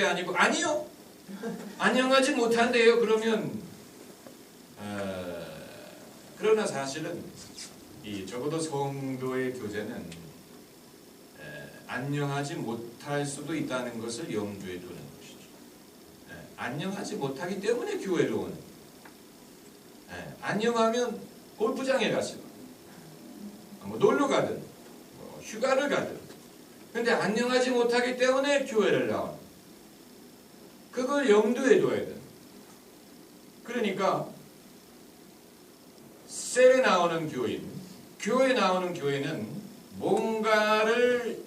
그게 아니고 아니요. 안녕하지 못한대요. 그러면 어, 그러나 사실은 이 적어도 성도의 교제는 에, 안녕하지 못할 수도 있다는 것을 염두에 두는 것이죠. 에, 안녕하지 못하기 때문에 교회로 오는. 에, 안녕하면 골프장에 가시고 뭐 놀러 가든 뭐 휴가를 가든 근데 안녕하지 못하기 때문에 교회를 나오는 그걸 염두에 둬야 돼. 그러니까 셀에 나오는 교인, 교회 나오는 교회는 뭔가를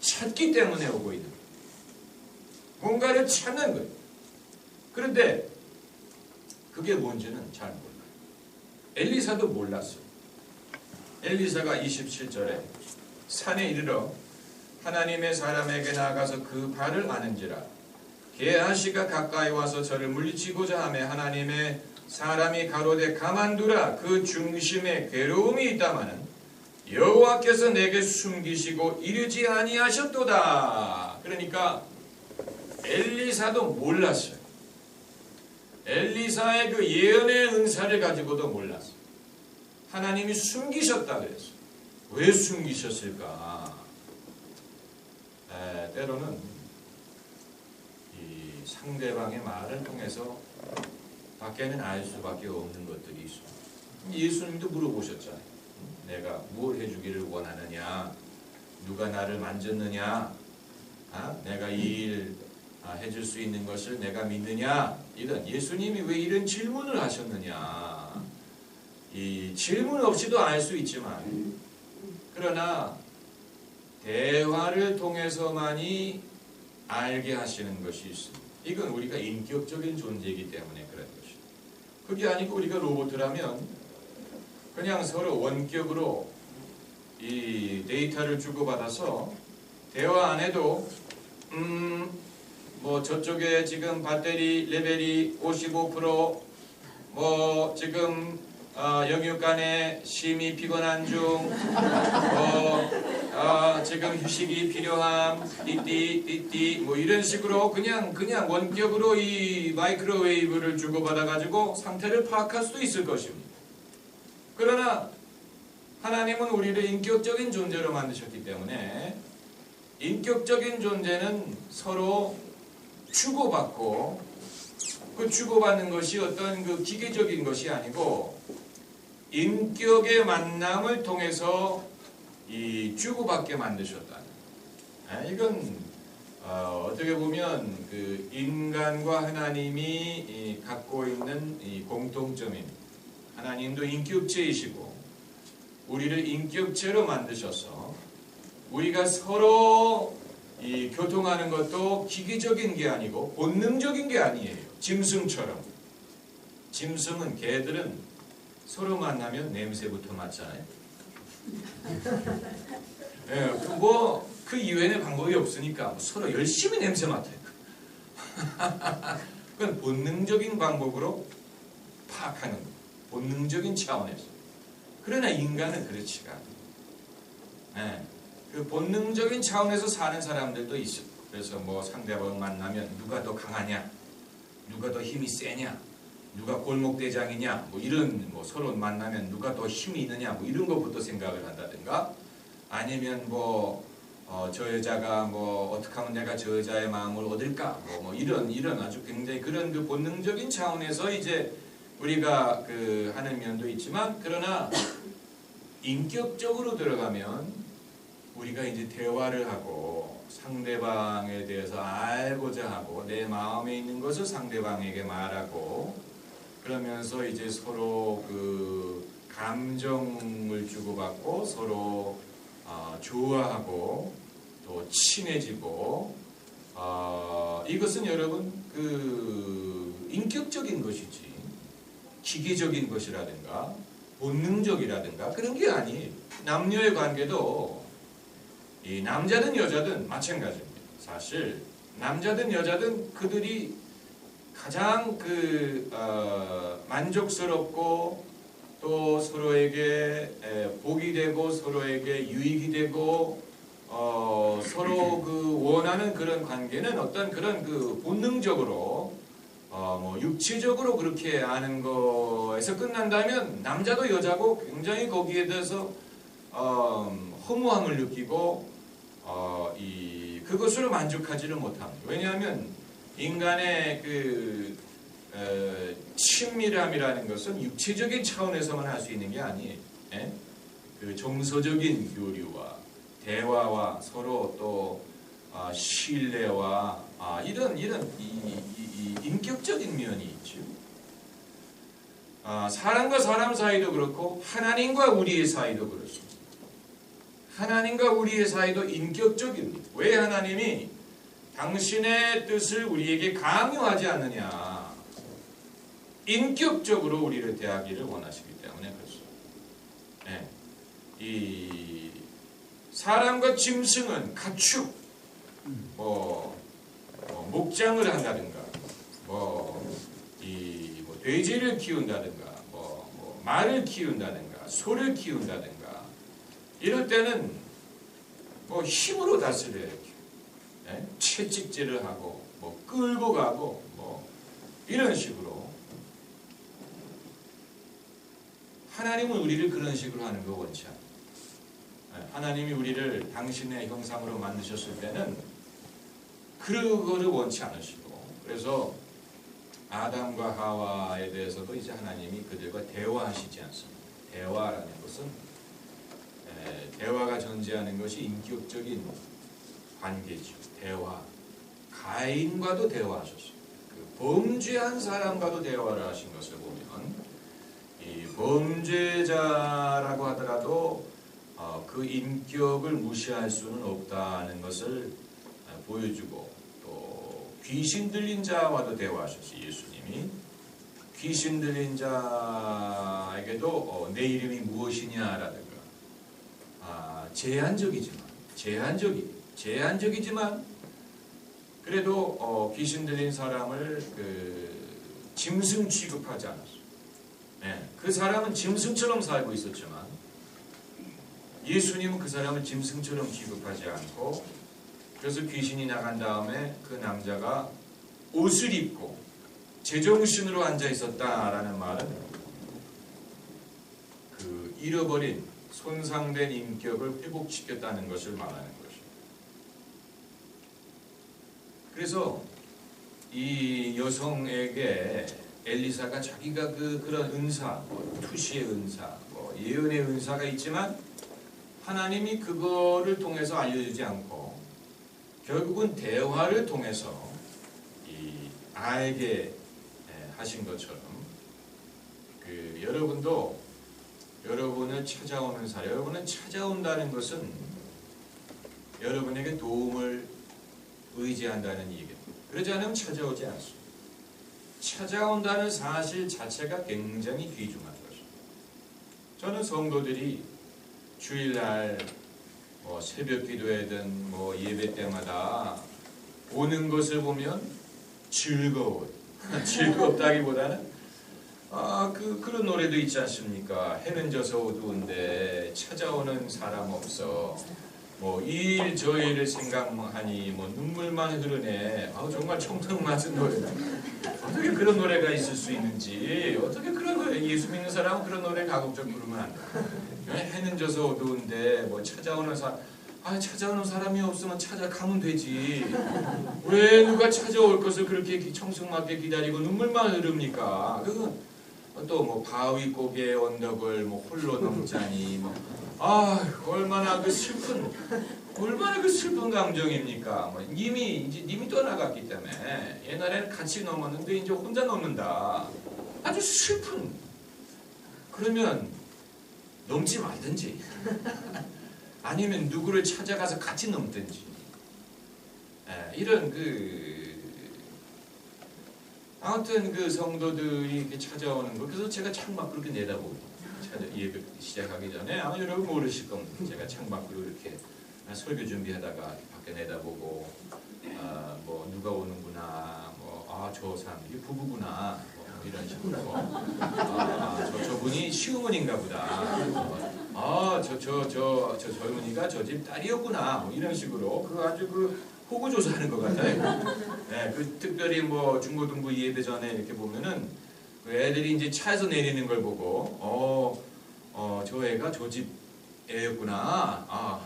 찾기 때문에 오고 있는. 뭔가를 찾는 거예요. 그런데 그게 뭔지는 잘 몰라요. 엘리사도 몰랐어요. 엘리사가 27절에 산에 이르러 하나님의 사람에게 나아가서 그 발을 아는지라 게하시가 가까이 와서 저를 물리치고자 하며 하나님의 사람이 가로되 가만두라 그 중심에 괴로움이 있다마는 여호와께서 내게 숨기시고 이르지 아니하셨도다. 그러니까 엘리사도 몰랐어요. 엘리사의 그 예언의 은사를 가지고도 몰랐어요. 하나님이 숨기셨다 그랬어요. 왜 숨기셨을까? 에, 때로는 이 상대방의 말을 통해서 밖에는 알 수밖에 없는 것들이 있습니다. 예수님도 물어보셨잖아요. 내가 뭘 해주기를 원하느냐? 누가 나를 만졌느냐? 아? 내가 이일 해줄 수 있는 것을 내가 믿느냐? 이런 예수님이 왜 이런 질문을 하셨느냐? 이 질문 없이도 알 수 있지만 그러나 대화를 통해서만이 알게 하시는 것이 있습니다. 이건 우리가 인격적인 존재이기 때문에 그런 것이죠. 그게 아니고 우리가 로봇이라면 그냥 서로 원격으로 이 데이터를 주고받아서 대화 안 해도 음 뭐 저쪽에 지금 배터리 레벨이 55%뭐 지금 어, 영육간에 심히 피곤한 중, 뭐, 어, 지금 휴식이 필요함, 띠띠, 띠띠, 뭐 이런 식으로 그냥, 그냥 원격으로 이 마이크로웨이브를 주고받아가지고 상태를 파악할 수도 있을 것입니다. 그러나 하나님은 우리를 인격적인 존재로 만드셨기 때문에 인격적인 존재는 서로 주고받고 그 주고받는 것이 어떤 그 기계적인 것이 아니고 인격의 만남을 통해서 이 주고받게 만드셨다는. 아, 이건 어, 떻게 보면 그 인간과 하나님이 갖고 있는 이 공통점입니다. 하나님도 인격체이시고 우리를 인격체로 만드셔서 우리가 서로 이 교통하는 것도 기계적인 게 아니고 본능적인 게 아니에요. 짐승처럼. 짐승은 개들은 서로 만나면 냄새부터 맡잖아요. 예, 뭐, 그 이외에는 방법이 없으니까 서로 열심히 냄새 맡아요. 그건 본능적인 방법으로 파악하는 거 본능적인 차원에서. 그러나 인간은 그렇지가 않아요. 예, 그 본능적인 차원에서 사는 사람들도 있어. 그래서 뭐 상대방 만나면 누가 더 강하냐, 누가 더 힘이 세냐, 누가 골목 대장이냐 뭐 이런 뭐 서로 만나면 누가 더 힘이 있느냐 뭐 이런 것부터 생각을 한다든가 아니면 뭐 어, 저 여자가 뭐 어떻게 하면 내가 저 여자의 마음을 얻을까 뭐, 뭐 이런 이런 아주 굉장히 그런 그 본능적인 차원에서 이제 우리가 그 하는 면도 있지만 그러나 인격적으로 들어가면 우리가 이제 대화를 하고 상대방에 대해서 알고자 하고 내 마음에 있는 것을 상대방에게 말하고 그러면서 이제 서로 그 감정을 주고받고 서로 어, 좋아하고 또 친해지고 어, 이것은 여러분 그 인격적인 것이지 기계적인 것이라든가 본능적이라든가 그런 게 아니에요. 남녀의 관계도 이 남자든 여자든 마찬가지입니다. 사실 남자든 여자든 그들이 가장 그 어, 만족스럽고 또 서로에게 에, 복이 되고 서로에게 유익이 되고 어, 서로 그 원하는 그런 관계는 어떤 그런 그 본능적으로 어, 뭐 육체적으로 그렇게 아는 거에서 끝난다면 남자도 여자고 굉장히 거기에 대해서 어, 허무함을 느끼고 어, 이 그것으로 만족하지를 못합니다. 왜냐하면 인간의 그 어, 친밀함이라는 것은 육체적인 차원에서만 할 수 있는 게 아니에요. 예? 그 정서적인 교류와 대화와 서로 또 아, 신뢰와 아, 이런 이런 이, 이- 이 인격적인 면이 있죠. 아, 사람과 사람 사이도 그렇고 하나님과 우리의 사이도 그렇습니다. 하나님과 우리의 사이도 인격적입니다. 왜 하나님이 당신의 뜻을 우리에게 강요하지 않느냐? 인격적으로 우리를 대하기를 원하시기 때문에 그렇습니다. 예. 이 사람과 짐승은 가축, 뭐, 뭐 목장을 한다든가, 뭐 이 뭐 돼지를 키운다든가, 뭐, 뭐 말을 키운다든가, 소를 키운다든가, 이럴 때는 뭐 힘으로 다스려야 돼. 예? 채찍질을 하고, 뭐 끌고 가고, 뭐 이런 식으로 하나님은 우리를 그런 식으로 하는 거 원치 않아요. 예, 하나님이 우리를 당신의 형상으로 만드셨을 때는 그거를 원치 않으시고 그래서 아담과 하와에 대해서도 이제 하나님이 그들과 대화하시지 않습니다. 대화라는 것은 에, 대화가 존재하는 것이 인격적인 관계죠. 대화. 가인과도 대화하셨어요. 그 범죄한 사람과도 대화를 하신 것을 보면 이 범죄자라고 하더라도 어, 그 인격을 무시할 수는 없다는 것을 어, 보여주고 또 귀신 들린 자와도 대화하셨어요. 예수님이 귀신 들린 자에게도 어, 내 이름이 무엇이냐라든가 아, 제한적이지만 제한적이 제한적이지만 그래도 어, 귀신 들린 사람을 그 짐승 취급하지 않았어요. 네, 그 사람은 짐승처럼 살고 있었지만 예수님은 그 사람을 짐승처럼 취급하지 않고 그래서 귀신이 나간 다음에 그 남자가 옷을 입고 제정신으로 앉아 있었다라는 말은 그 잃어버린 손상된 인격을 회복시켰다는 것을 말하는 것이죠. 그래서 이 여성에게 엘리사가 자기가 그 그런 은사, 뭐 투시의 은사, 뭐 예언의 은사가 있지만 하나님이 그거를 통해서 알려주지 않고 결국은 대화를 통해서 이 예, 하신 것처럼 그 여러분도 여러분을 찾아오는 사람, 여러분은 찾아온다는 것은 여러분에게 도움을 의지한다는 얘기입니다. 그러지 않으면 찾아오지 않습니다. 찾아온다는 사실 자체가 굉장히 귀중한 것입니다. 저는 성도들이 주일날 뭐 새벽 기도회든 뭐 예배 때마다 오는 것을 보면 즐거워요. 즐겁다기보다는 아, 그, 그런 노래도 있지 않습니까? 해는 져서 어두운데 찾아오는 사람 없어. 뭐, 이일저 일을 생각하니 뭐 눈물만 흐르네. 아, 정말 청청 맞은 노래다. 어떻게 그런 노래가 있을 수 있는지, 어떻게 그런 노래, 예수 믿는 사람은 그런 노래 가급적 부르면 안 돼. 해는 져서 어두운데 뭐 찾아오는 사람, 아, 찾아오는 사람이 없으면 찾아가면 되지. 왜 누가 찾아올 것을 그렇게 청승맞게 기다리고 눈물만 흐릅니까? 그건 또 뭐 바위 고개 언덕을 뭐 홀로 넘자니 뭐 아 얼마나 그 슬픈 얼마나 그 슬픈 감정입니까? 뭐 님이 이제 님이 떠나갔기 때문에 옛날에는 같이 넘었는데 이제 혼자 넘는다. 아주 슬픈. 그러면 넘지 말든지 아니면 누구를 찾아가서 같이 넘든지 예, 이런 그 아무튼 그 성도들이 이렇게 찾아오는 거 그래서 제가 창밖 그렇게 내다보고 찾아 예배 시작하기 전에 아마 여러분 모르실 겁니다. 제가 창밖으로 이렇게 설교 준비하다가 밖에 내다보고 아, 뭐 누가 오는구나 뭐아저 사람들이 부부구나 뭐 이런 식으로 아, 저 저분이 시어머니인가 보다 뭐, 아, 저, 저, 저, 저 젊은이가 저 집 딸이었구나. 뭐 이런 식으로. 그 아주 그 호구조사하는 것 같아요. 네, 그 특별히 뭐 중고등부 예배 전에 이렇게 보면은 그 애들이 이제 차에서 내리는 걸 보고, 어, 어, 저 애가 저 집 애였구나. 아,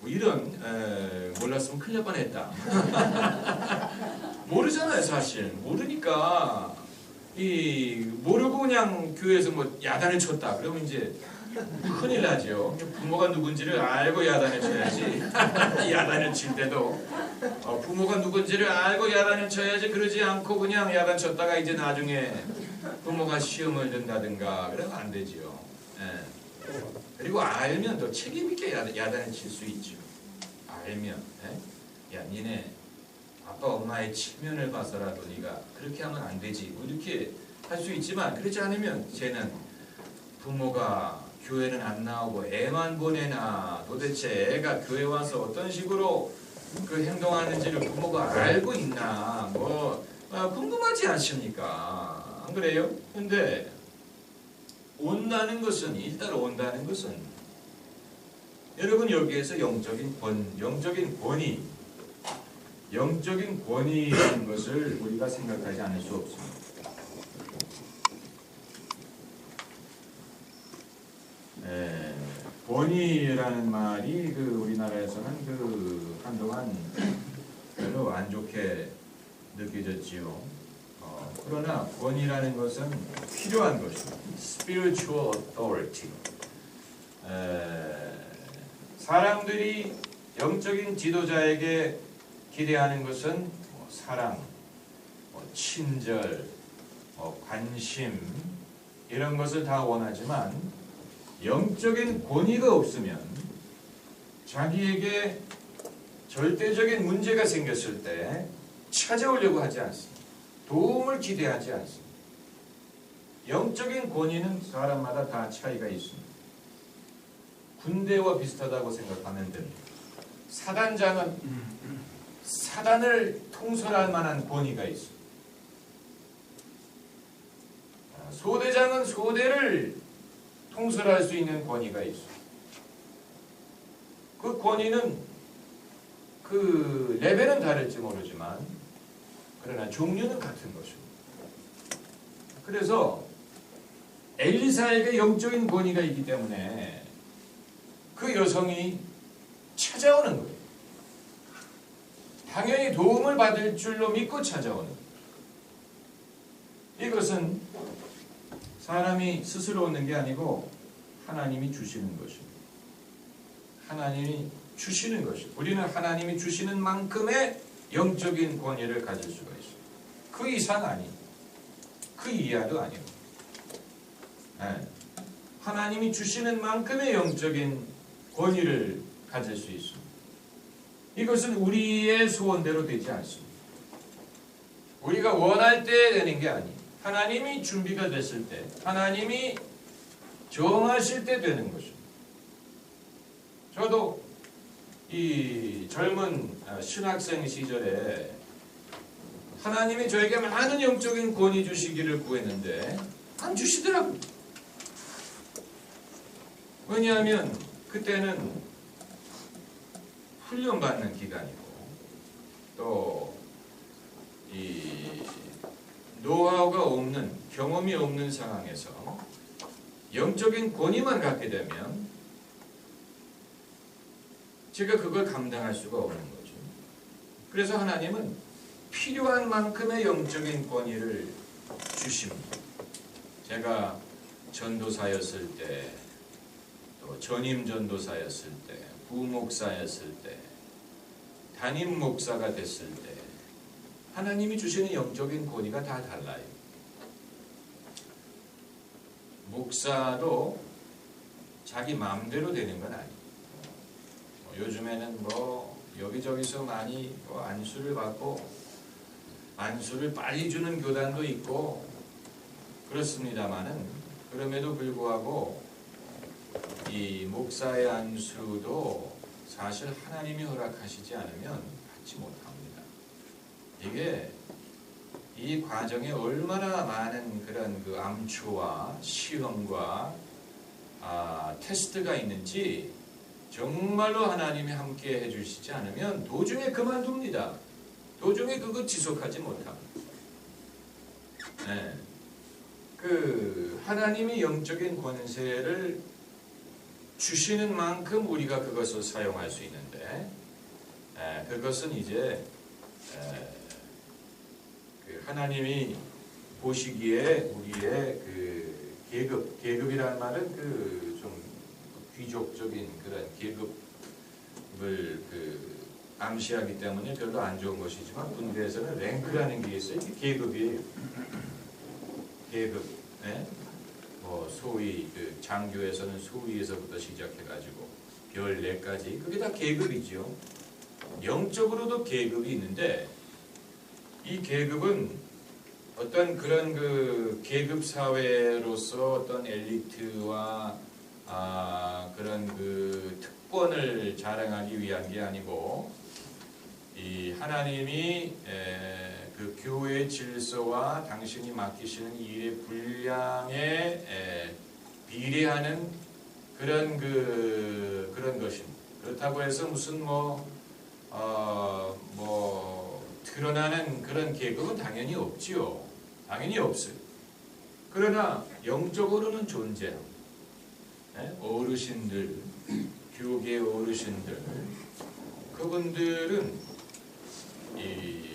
뭐 이런, 에, 몰랐으면 큰일 날 뻔했다. 모르잖아요, 사실. 모르니까. 이 모르고 그냥 교회에서 뭐 야단을 쳤다. 그러면 이제 큰일 나죠. 부모가 누군지를 알고 야단을 쳐야지. 야단을 칠 때도 어, 부모가 누군지를 알고 야단을 쳐야지. 그러지 않고 그냥 야단 쳤다가 이제 나중에 부모가 시험을 든다든가 그러면 안 되지요. 예. 그리고 알면 또 책임 있게 야단, 야단을 칠 수 있죠. 알면, 예? 야 니네 아빠 엄마의 체면을 봐서라도 네가 그렇게 하면 안 되지. 뭐 이렇게 할 수 있지만 그렇지 않으면 쟤는 부모가 교회는 안 나오고 애만 보내나 도대체 애가 교회 와서 어떤 식으로 그 행동하는지를 부모가 알고 있나 뭐 아, 궁금하지 않습니까? 안 그래요? 근데 온다는 것은 일단 온다는 것은 여러분 여기에서 영적인 권, 영적인 권위, 영적인 권위라는 것을 우리가 생각하지 않을 수 없습니다. 에, 권위라는 말이 그 우리나라에서는 그 한동안 별로 안 좋게 느껴졌지요. 어, 그러나 권위라는 것은 필요한 것입니다. Spiritual authority. 에, 사람들이 영적인 지도자에게 기대하는 것은 뭐 사랑, 뭐 친절, 뭐 관심 이런 것을 다 원하지만 영적인 권위가 없으면 자기에게 절대적인 문제가 생겼을 때 찾아오려고 하지 않습니다. 도움을 기대하지 않습니다. 영적인 권위는 사람마다 다 차이가 있습니다. 군대와 비슷하다고 생각하면 됩니다. 사단장은 사단을 통솔할 만한 권위가 있습니다. 아, 소대장은 소대를 통솔할 수 있는 권위가 있습니다. 그 권위는 그 레벨은 다를지 모르지만 그러나 종류는 같은 것입니다. 그래서 엘리사에게 영적인 권위가 있기 때문에 그 여성이 찾아오는 거예요. 당연히 도움을 받을 줄로 믿고 찾아오는 거예요. 이것은 사람이 스스로 얻는 게 아니고 하나님이 주시는 것입니다. 하나님이 주시는 것입니다. 우리는 하나님이 주시는 만큼의 영적인 권위를 가질 수가 있어요. 그 이상 아니, 그 이하도 아니고. 네. 하나님이 주시는 만큼의 영적인 권위를 가질 수 있습니다. 이것은 우리의 소원대로 되지 않습니다. 우리가 원할 때 되는 게 아니에요. 하나님이 준비가 됐을 때, 하나님이 정하실 때 되는 것입니다. 저도 이 젊은 신학생 시절에 하나님이 저에게 많은 영적인 권위 주시기를 구했는데 안 주시더라고요. 왜냐하면 그때는 훈련받는 기간이고 또 이 노하우가 없는 경험이 없는 상황에서 영적인 권위만 갖게 되면 제가 그걸 감당할 수가 없는 거죠. 그래서 하나님은 필요한 만큼의 영적인 권위를 주십니다. 제가 전도사였을 때, 또 전임 전도사였을 때, 부목사였을 때, 담임 목사가 됐을 때, 하나님이 주시는 영적인 권위가 다 달라요. 목사도 자기 마음대로 되는 건 아니에요. 뭐 요즘에는 뭐 여기저기서 많이 뭐 안수를 받고 안수를 빨리 주는 교단도 있고 그렇습니다만은 그럼에도 불구하고 이 목사의 안수도 사실 하나님이 허락하시지 않으면 받지 못합니다. 이게 이 과정에 얼마나 많은 그런 그 암초와 시험과 아, 테스트가 있는지 정말로 하나님이 함께 해주시지 않으면 도중에 그만둡니다. 도중에 그거 지속하지 못합니다. 네. 그 하나님이 영적인 권세를 주시는 만큼 우리가 그것을 사용할 수 있는데 에, 그것은 이제 에, 그 하나님이 보시기에 우리의 그 계급 계급이라는 말은 그 좀 귀족적인 그런 계급을 그 암시하기 때문에 별로 안 좋은 것이지만 군대에서는 랭크라는 게 있어요. 계급이에요. 계급. 예? 뭐 소위 그 장교에서는 소위에서부터 시작해가지고 별 4까지 그게 다 계급이죠. 영적으로도 계급이 있는데 이 계급은 어떤 그런 그 계급 사회로서 어떤 엘리트와 아 그런 그 특권을 자랑하기 위한 게 아니고 이 하나님이 에, 그 교회의 질서와 당신이 맡기시는 이 일의 분량에 에, 비례하는 그런 그 그런 것입니다. 그렇다고 해서 무슨 뭐 어, 뭐 드러나는 그런 계급은 당연히 없지요. 당연히 없어요. 그러나 영적으로는 존재합니다. 예? 어르신들, 교계 어르신들, 그분들은 이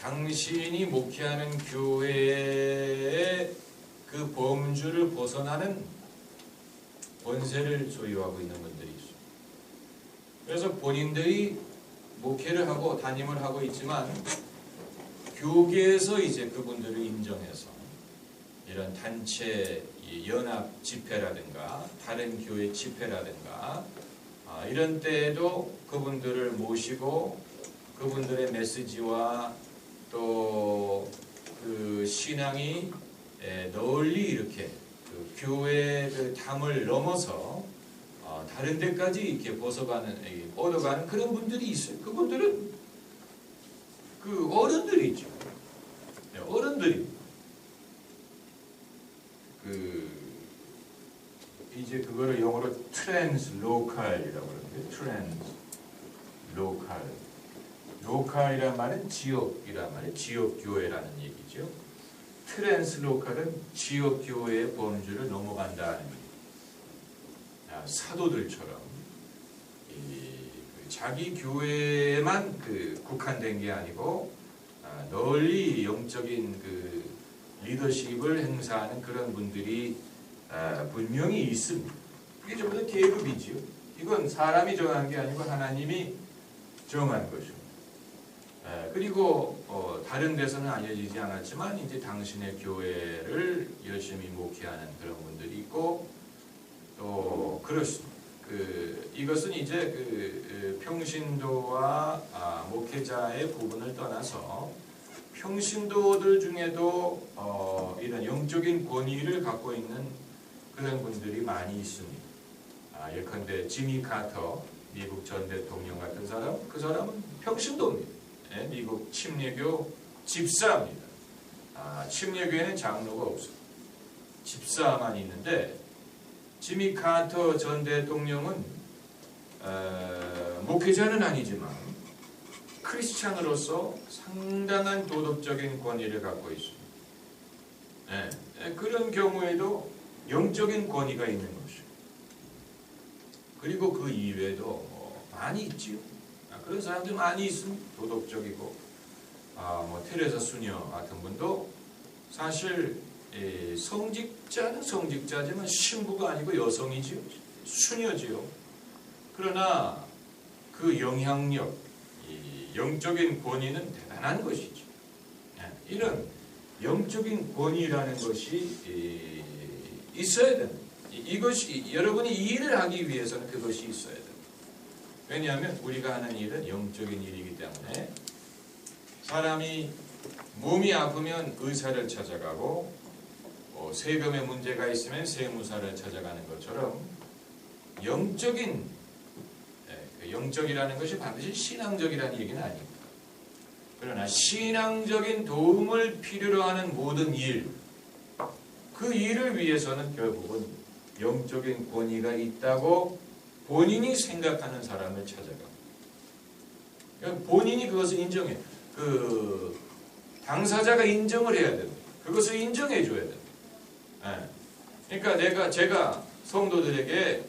당신이 목회하는 교회의 그 범주를 벗어나는 권세를 소유하고 있는 분들이 있어요. 그래서 본인들이 목회를 하고 담임을 하고 있지만 교계에서 이제 그분들을 인정해서 이런 단체 이 연합 집회라든가 다른 교회 집회라든가 아, 이런 때에도 그분들을 모시고 그분들의 메시지와 또 그 신앙이 에, 널리 이렇게 그 교회의 그 담을 넘어서 어, 다른 데까지 이렇게 벗어가는 이, 뻗어가는 그런 분들이 있어요. 그분들은 그 어른들이죠. 네, 어른들이 그 이제 그거를 영어로 트랜스 로컬이라고 그러는데 트랜스 로컬 로컬이란 말은 지역이란 말이에요. 지역 교회라는 얘기죠. 트랜스 로컬은 지역 교회의 범주를 넘어간다는 얘기. 아, 사도들처럼 이, 그 자기 교회에만 그 국한된 게 아니고 아, 널리 영적인 그 리더십을 행사하는 그런 분들이 아, 분명히 있습니다. 이게 전부 다 계급이지요. 이건 사람이 정한 게 아니고 하나님이 정한 것이고. 에, 그리고 어, 다른 데서는 알려지지 않았지만 이제 당신의 교회를 열심히 목회하는 그런 분들이 있고 또 그렇습니다. 그 이것은 이제 그 에, 평신도와 아, 목회자의 부분을 떠나서 평신도들 중에도 어, 이런 영적인 권위를 갖고 있는 그런 분들이 많이 있습니다. 아, 예컨대 지미 카터 미국 전 대통령 같은 사람 그 사람은 평신도입니다. 예, 미국 침례교 집사입니다. 아, 침례교회는 장로가 없어요. 집사만 있는데 지미 카터 전 대통령은 어, 목회자는 아니지만 크리스찬으로서 상당한 도덕적인 권위를 갖고 있습니다. 예, 예, 그런 경우에도 영적인 권위가 있는 것이죠. 그리고 그 이외에도 뭐 많이 있지요. 아, 그런 사람들 많이 있습니다. 도덕적이고 아, 뭐 테레사 수녀 같은 분도 사실 예, 성직자는 성직자지만 신부가 아니고 여성이지요. 수녀지요. 그러나 그 영향력, 이 영적인 권위는 대단한 것이죠. 예, 이런 영적인 권위라는 것이 이, 있어야 됩니다. 이- 이것이 여러분이 이 일을 하기 위해서는 그것이 있어야 됩니다. 왜냐하면 우리가 하는 일은 영적인 일이기 때문에 사람이 몸이 아프면 의사를 찾아가고 뭐 세금에 문제가 있으면 세무사를 찾아가는 것처럼 영적인 예, 그 영적이라는 것이 반드시 신앙적이라는 얘기는 아닙니다. 그러나 신앙적인 도움을 필요로 하는 모든 일 그 일을 위해서는 결국은 영적인 권위가 있다고 본인이 생각하는 사람을 찾아가. 그러니까 본인이 그것을 인정해. 그 당사자가 인정을 해야 돼. 그것을 인정해 줘야 돼. 예. 그러니까 내가 제가 성도들에게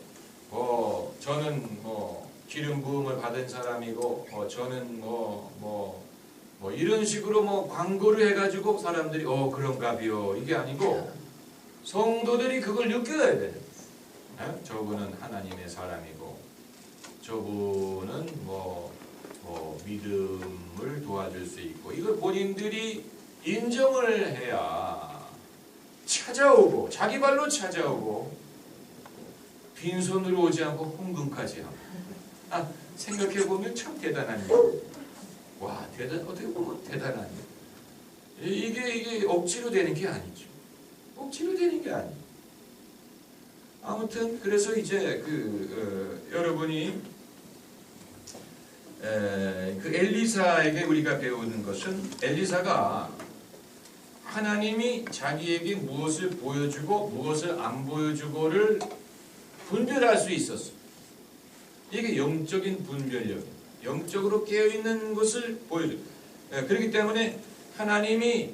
어 저는 뭐 기름 부음을 받은 사람이고 어 저는 뭐 뭐, 뭐 이런 식으로 뭐 광고를 해가지고 사람들이 어 그런가비요 이게 아니고 성도들이 그걸 느껴야 돼. 예? 저분은 하나님의 사람이고 저분은 뭐, 뭐 믿음을 도와줄 수 있고 이걸 본인들이 인정을 해야 찾아오고 자기 발로 찾아오고 빈손으로 오지 않고 홍금까지 하고 아 생각해 보면 참 대단한 일. 와 대단 어떻게 보면 대단한 일. 이- 이게 이게 억지로 되는 게 아니죠. 억지로 되는 게 아니에요. 아무튼 그래서 이제 그 어, 여러분이 에, 그 엘리사에게 우리가 배우는 것은 엘리사가 하나님이 자기에게 무엇을 보여주고 무엇을 안 보여주고를 분별할 수 있었어. 이게 영적인 분별력, 영적으로 깨어 있는 것을 보여줘. 에, 그렇기 때문에 하나님이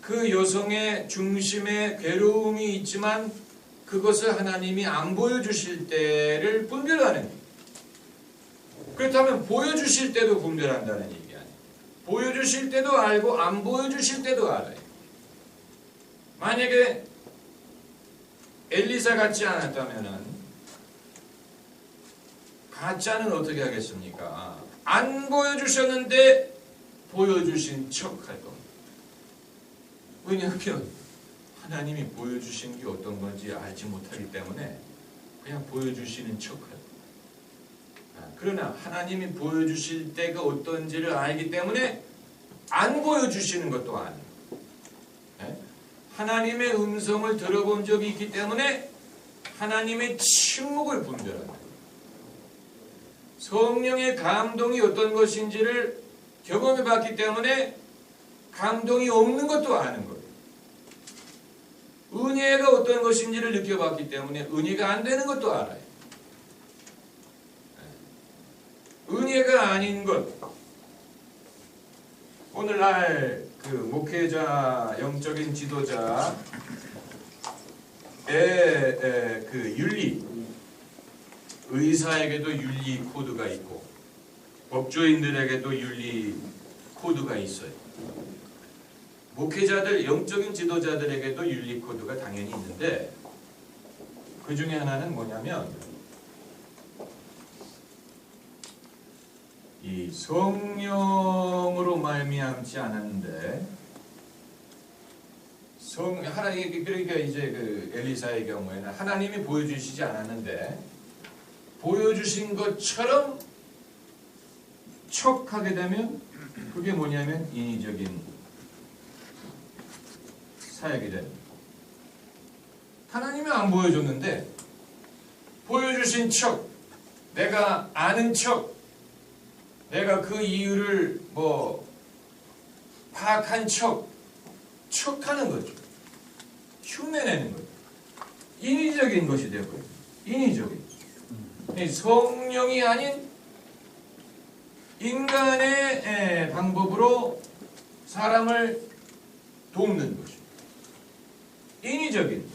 그 여성의 중심에 괴로움이 있지만 그것을 하나님이 안 보여주실 때를 분별하는. 그렇다면 보여주실 때도 분별한다는 얘기 아니에요. 보여주실 때도 알고 안 보여주실 때도 알아요. 만약에 엘리사 같지 않았다면은 가짜는 어떻게 하겠습니까? 안 보여주셨는데 보여주신 척 할 겁니다. 왜냐하면 하나님이 보여주신 게 어떤 건지 알지 못하기 때문에 그냥 보여주시는 척 할 겁니다. 아, 그러나 하나님이 보여주실 때가 어떤지를 알기 때문에 안 보여주시는 것도 아니에요. 예? 하나님의 음성을 들어본 적이 있기 때문에 하나님의 침묵을 분별한다. 성령의 감동이 어떤 것인지를 경험해 봤기 때문에 감동이 없는 것도 아는 거예요. 은혜가 어떤 것인지를 느껴봤기 때문에 은혜가 안 되는 것도 알아요. 은혜가 아닌 것. 오늘날 그 목회자, 영적인 지도자의 에, 그 윤리, 의사에게도 윤리 코드가 있고, 법조인들에게도 윤리 코드가 있어요. 목회자들, 영적인 지도자들에게도 윤리 코드가 당연히 있는데, 그 중에 하나는 뭐냐면, 이 성령으로 말미암지 않았는데 성 하나님 그러니까 이제 그 엘리사의 경우에는 하나님이 보여주시지 않았는데 보여주신 것처럼 척하게 되면 그게 뭐냐면 인위적인 사역이 됩니다. 하나님이 안 보여줬는데 보여주신 척, 내가 아는 척, 내가 그 이유를 뭐 파악한 척, 척하는 거죠. 흉내내는 거죠. 인위적인 것이 되고요. 인위적인. 이 성령이 아닌 인간의 에, 방법으로 사람을 돕는 것이죠. 인위적인.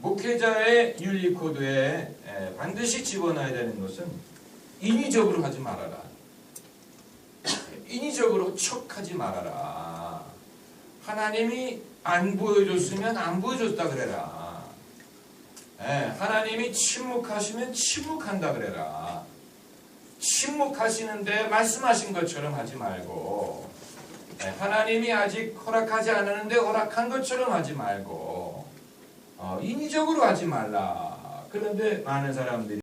목회자의 윤리 코드에 에, 반드시 집어넣어야 되는 것은 인위적으로 하지 말아라. 인위적으로 척하지 말아라. 하나님이 안 보여줬으면 안 보여줬다 그래라. 에, 하나님이 침묵하시면 침묵한다 그래라. 침묵하시는데 말씀하신 것처럼 하지 말고 에, 하나님이 아직 허락하지 않았는데 허락한 것처럼 하지 말고 어, 인위적으로 하지 말라. 그런데 많은 사람들이